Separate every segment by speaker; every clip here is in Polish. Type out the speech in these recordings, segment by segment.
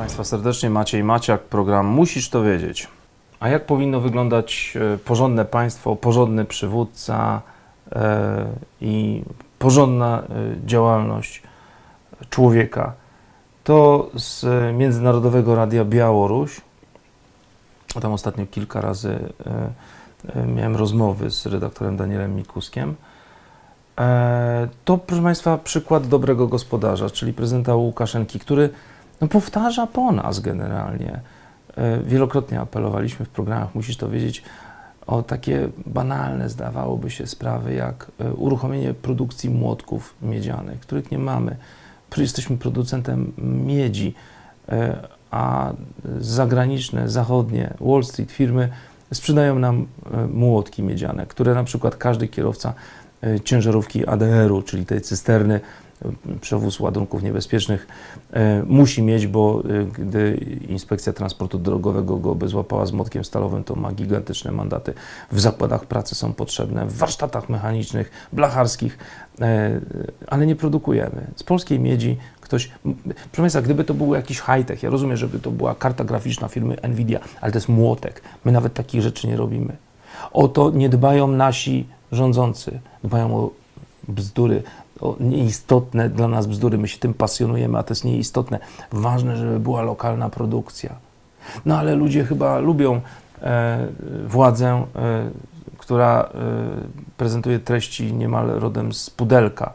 Speaker 1: Państwa serdecznie, Maciej Maciak, program Musisz to wiedzieć. A jak powinno wyglądać e, porządne państwo, porządny przywódca e, i porządna e, działalność człowieka? To z Międzynarodowego Radia Białoruś. Tam ostatnio kilka razy miałem rozmowy z redaktorem Danielem Mikuskiem. To, proszę Państwa, przykład dobrego gospodarza, czyli prezydenta Łukaszenki, który no, powtarza po nas generalnie. E, Wielokrotnie apelowaliśmy w programach, musisz to wiedzieć, o takie banalne, zdawałoby się, sprawy, jak e, uruchomienie produkcji młotków miedzianych, których nie mamy. Jesteśmy producentem miedzi, e, a zagraniczne, zachodnie, Wall Street firmy sprzedają nam młotki miedziane, które na przykład każdy kierowca ciężarówki ADR-u, czyli tej cysterny, e, przewóz ładunków niebezpiecznych, e, musi mieć, bo e, gdy inspekcja transportu drogowego go by złapała z młotkiem stalowym, to ma gigantyczne mandaty. W zakładach pracy są potrzebne, w warsztatach mechanicznych, blacharskich, e, ale nie produkujemy. Z polskiej miedzi ktoś, proszę Państwa, gdyby to był jakiś high-tech, ja rozumiem, żeby to była karta graficzna firmy Nvidia, ale to jest młotek. My nawet takich rzeczy nie robimy. O to nie dbają nasi rządzący. Dbają o bzdury, o nieistotne dla nas bzdury. My się tym pasjonujemy, a to jest nieistotne. Ważne, żeby była lokalna produkcja. No ale ludzie chyba lubią e, władzę, e, która e, prezentuje treści niemal rodem z pudelka.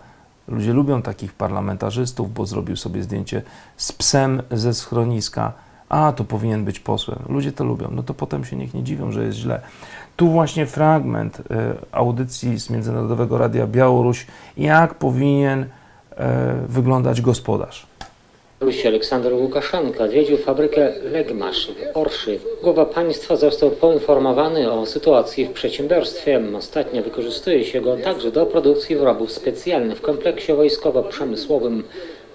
Speaker 1: Ludzie lubią takich parlamentarzystów, bo zrobił sobie zdjęcie z psem ze schroniska. A, to powinien być posłem. Ludzie to lubią. No to potem się niech nie dziwią, że jest źle. Tu właśnie fragment e, audycji z Międzynarodowego Radia Białoruś, jak powinien e, wyglądać gospodarz.
Speaker 2: Białorusi Aleksander Łukaszenka odwiedził fabrykę Legmasz w Orszy. Głowa państwa został poinformowany o sytuacji w przedsiębiorstwie. Ostatnio wykorzystuje się go także do produkcji wyrobów specjalnych w kompleksie wojskowo-przemysłowym.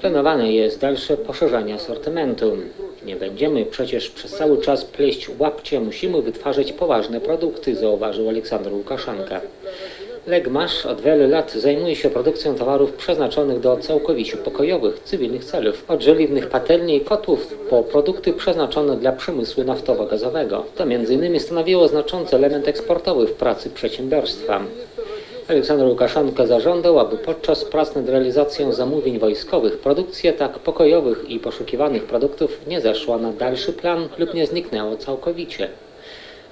Speaker 2: Planowane jest dalsze poszerzanie asortymentu. Nie będziemy przecież przez cały czas pleść łapcie, musimy wytwarzać poważne produkty, zauważył Aleksander Łukaszenka. Legmasz od wielu lat zajmuje się produkcją towarów przeznaczonych do całkowicie pokojowych, cywilnych celów. Od żeliwnych patelni i kotłów po produkty przeznaczone dla przemysłu naftowo-gazowego. To m.in. stanowiło znaczący element eksportowy w pracy przedsiębiorstwa. Aleksander Łukaszenka zażądał, aby podczas prac nad realizacją zamówień wojskowych produkcja tak pokojowych i poszukiwanych produktów nie zeszła na dalszy plan lub nie zniknęła całkowicie.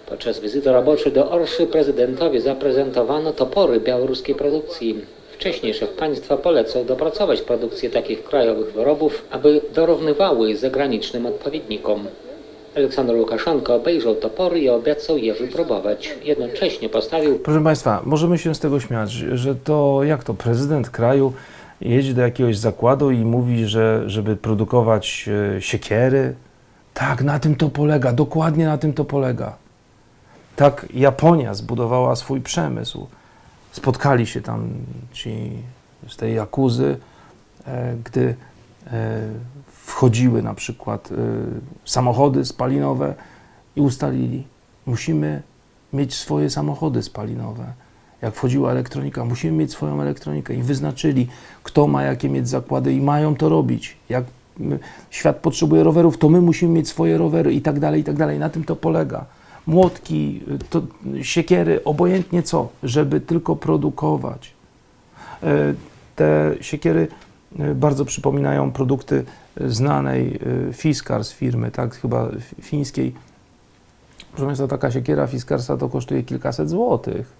Speaker 2: Podczas wizyty roboczej do Orszy prezydentowi zaprezentowano topory białoruskiej produkcji. Wcześniej szef państwa polecał dopracować produkcję takich krajowych wyrobów, aby dorównywały zagranicznym odpowiednikom. Aleksander Łukaszenko obejrzał topory i obiecał je wypróbować. Jednocześnie postawił
Speaker 1: Proszę Państwa, możemy się z tego śmiać, że to jak to prezydent kraju jedzie do jakiegoś zakładu i mówi, że żeby produkować e, siekiery. Tak, na tym to polega, dokładnie na tym to polega. Tak Japonia zbudowała swój przemysł. Spotkali się tam ci z tej jakuzy, e, gdy wchodziły na przykład e, samochody spalinowe i ustalili, musimy mieć swoje samochody spalinowe. Jak wchodziła elektronika, musimy mieć swoją elektronikę i wyznaczyli, kto ma jakie mieć zakłady i mają to robić. Jak świat potrzebuje rowerów, to my musimy mieć swoje rowery i tak dalej, i tak dalej. Na tym to polega. Młotki, to, siekiery, obojętnie co, żeby tylko produkować. E, Te siekiery e, bardzo przypominają produkty e, znanej e, Fiskars firmy, tak, chyba fi- fińskiej. Proszę Państwa, taka siekiera Fiskarsa to kosztuje kilkaset złotych.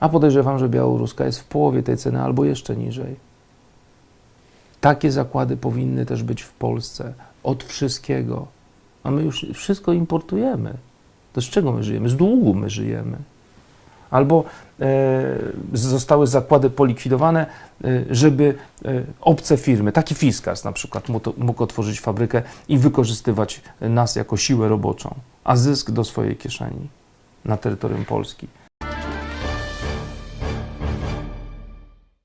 Speaker 1: A podejrzewam, że białoruska jest w połowie tej ceny albo jeszcze niżej. Takie zakłady powinny też być w Polsce. Od wszystkiego. A my już wszystko importujemy. To z czego my żyjemy? Z długu my żyjemy. Albo e, zostały zakłady polikwidowane, e, żeby e, obce firmy, taki Fiskars na przykład, mógł otworzyć fabrykę i wykorzystywać nas jako siłę roboczą, a zysk do swojej kieszeni na terytorium Polski.